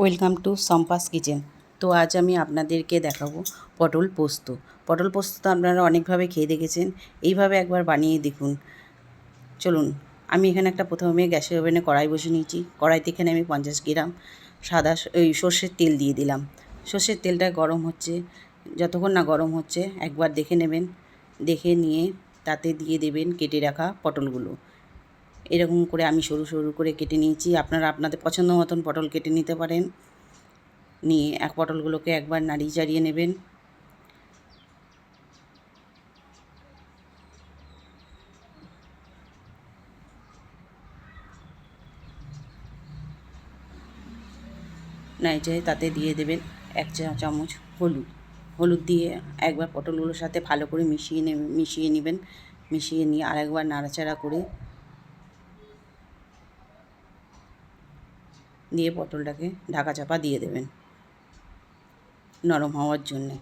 Welcome to সম্পাস kitchen. তো আজ আমি আপনাদেরকে দেখাবো পটল পোস্ত। পটল পোস্ত তো আপনারা অনেকভাবে খেয়ে দেখেছেন। এইভাবে একবার বানিয়ে দেখুন। চলুন, আমি এখানে একটা প্রথমে গ্যাসের ওভেনে কড়াই বসে নিয়েছি। কড়াইতে এখানে আমি পঞ্চাশ গ্রাম সাদা এই সর্ষের তেল দিয়ে দিলাম। সর্ষের তেলটা গরম হচ্ছে। যতক্ষণ না গরম হচ্ছে, একবার দেখে নেবেন। দেখে নিয়ে তাতে দিয়ে দেবেন কেটে রাখা পটলগুলো। এরকম করে আমি সরু সরু করে কেটে নিয়েছি। আপনারা আপনাদের পছন্দ মতন পটল কেটে নিতে পারেন। নিয়ে এক পটলগুলোকে একবার নাড়িয়ে চাড়িয়ে নেবেন। নাড়িয়ে তাতে দিয়ে দেবেন এক চা চামচ হলুদ। হলুদ দিয়ে একবার পটলগুলোর সাথে ভালো করে মিশিয়ে নে, মিশিয়ে নেবেন। মিশিয়ে নিয়ে আরেকবার নাড়াচাড়া করে দিয়ে পটলটাকে ঢাকা চাপা দিয়ে দেবেন নরম হওয়ার জন্যে।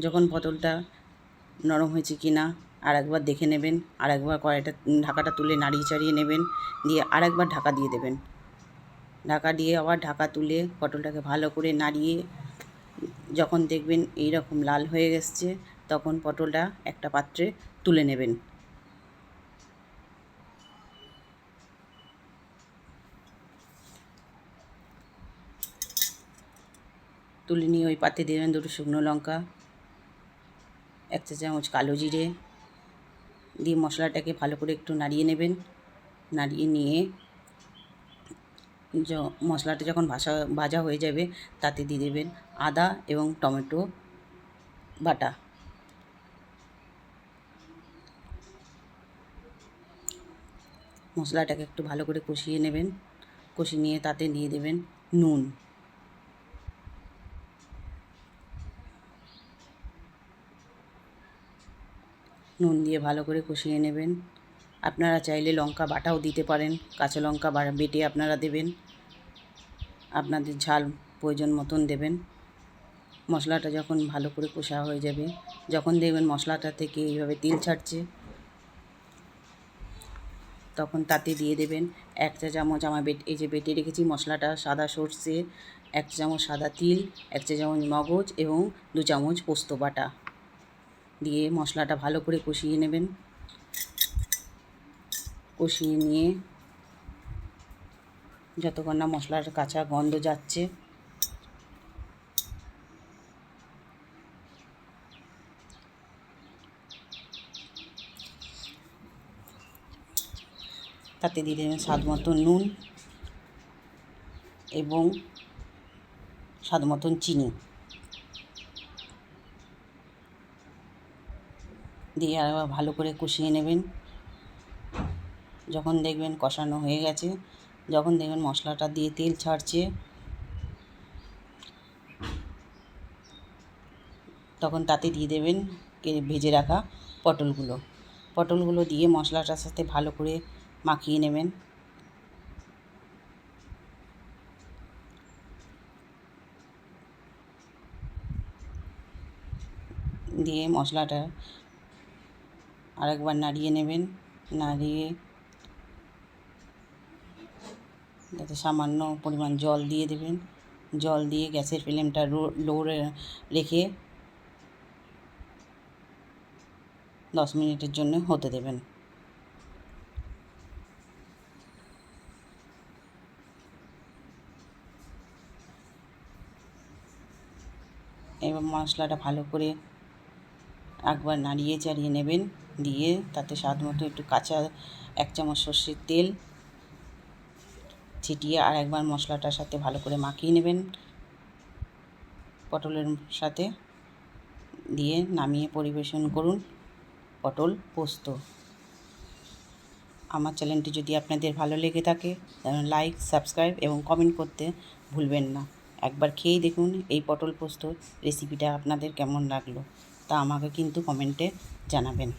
যখন পটলটা নরম হয়েছে কি না আর একবার দেখে নেবেন আর একবার কড়াইটা, ঢাকাটা তুলে নাড়িয়ে চাড়িয়ে নেবেন, দিয়ে আর একবার ঢাকা দিয়ে দেবেন। ঢাকা দিয়ে আবার ঢাকা তুলে পটলটাকে ভালো করে নাড়িয়ে যখন দেখবেন এই রকম লাল হয়ে গেছে তখন পটলটা একটা পাত্রে তুলে নেবেন। তুলে নিয়ে ওই পাতে দেবেন দুটো শুকনো লঙ্কা এক চা চামচ কালো জিরে, দিয়ে মশলাটাকে ভালো করে একটু নাড়িয়ে নেবেন। নাড়িয়ে নিয়ে য মশলাটা যখন ভাসা, ভাজা হয়ে যাবে তাতে দিয়ে দেবেন আদা এবং টমেটো বাটা। মশলাটাকে একটু ভালো করে কষিয়ে নেবেন, কষিয়ে নিয়ে তাতে দিয়ে দেবেন নুন। নুন দিয়ে ভালো করে কষিয়ে নেবেন। আপনারা চাইলে লঙ্কা বাটাও দিতে পারেন, কাঁচা লঙ্কা বেটে আপনারা দেবেন। আপনাদের ঝাল প্রয়োজন মতন দেবেন। মশলাটা যখন ভালো করে কষা হয়ে যাবে, যখন দেখবেন মশলাটা থেকে এইভাবে তেল ছাড়ছে, তখন তাতে দিয়ে দেবেন এক চা চামচ আমার বেট, এই যে বেটে রেখেছি মশলাটা, সাদা সর্ষে, এক চামচ সাদা তিল, এক চা চামচ মগজ এবং দু চামচ পোস্ত বাটা। দিয়ে মশলাটা ভালো করে কষিয়ে নেবেন। কষিয়ে নিয়ে যতক্ষণ না মশলার কাঁচা গন্ধ যাচ্ছে। তাতে দিয়ে দেবেন স্বাদ মতো নুন এবং স্বাদ মতন চিনি। দিয়ে আবার ভালো করে কষিয়ে নেবেন। যখন দেখবেন কষানো হয়ে গেছে, যখন দেখবেন মশলাটা দিয়ে তেল ছাড়ছে, তখন তাতে দিয়ে দেবেন ভেজে রাখা পটলগুলো। পটলগুলো দিয়ে মশলাটার সাথে ভালো করে মাখিয়ে নেবেন। দিয়ে মশলাটা আরেকবার নাড়িয়ে নেবেন, নাড়িয়ে যাতে সামান্য পরিমাণ জল দিয়ে দেবেন। জল দিয়ে গ্যাসের ফ্লেমটা লো রেখে দশ মিনিটের জন্য হতে দেবেন। এবার মশলাটা ভালো করে একবার নাড়িয়ে চাড়িয়ে নেবেন। দিয়ে তাতে স্বাদ মতো একটু কাঁচা এক চামচ সর্ষের তেল ছিটিয়ে আর একবার মশলাটার সাথে ভালো করে মাখিয়ে নেবেন। পটলের সাথে দিয়ে নামিয়ে পরিবেশন করুন পটল পোস্ত। আমার চ্যানেলটি যদি আপনাদের ভালো লেগে থাকে লাইক, সাবস্ক্রাইব এবং কমেন্ট করতে ভুলবেন না। একবার খেয়েই দেখুন এই পটল পোস্ত রেসিপিটা আপনাদের কেমন লাগল। তা আমাকে কিন্তু কমেন্টে জানাবেন।